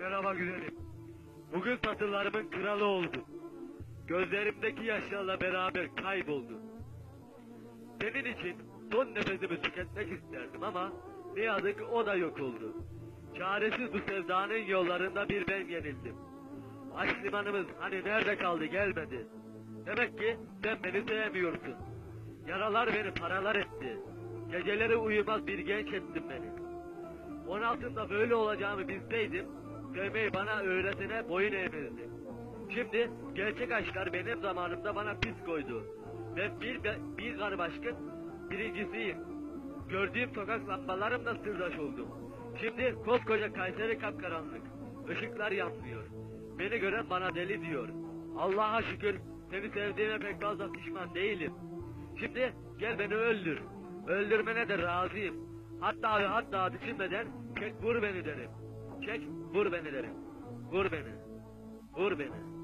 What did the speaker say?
Merhaba güzelim. Bugün satırlarımın kralı oldum. Gözlerimdeki yaşlarla beraber kayboldum. Senin için son nefesimi tüketmek isterdim ama ne yazık o da yok oldu. Çaresiz bu sevdanın yollarında bir ben yenildim. Aşk limanımız hani nerede kaldı gelmedi. Demek ki sen beni sevmiyorsun. Yaralar beni paralar etti. Geceleri uyumaz bir genç ettin beni. 16'ımda böyle olacağımı bilseydim, sevmeyi bana öğretene boyun eğmezdim. Şimdi gerçek aşklar benim zamanımda bana pis koydu. Ben bir, bir garip aşkın birincisiyim. Gördüğüm sokak lambalarımla sırdaş oldum. Şimdi koskoca Kayseri kapkaranlık. Işıklar yanmıyor. Beni gören bana deli diyor. Allah'a şükür seni sevdiğime pek fazla pişman değilim. Şimdi gel beni öldür. Öldürmene de razıyım. Hatta ve hatta düşünmeden çek vur beni derim. Çek vur beni derim. Vur beni. Vur beni.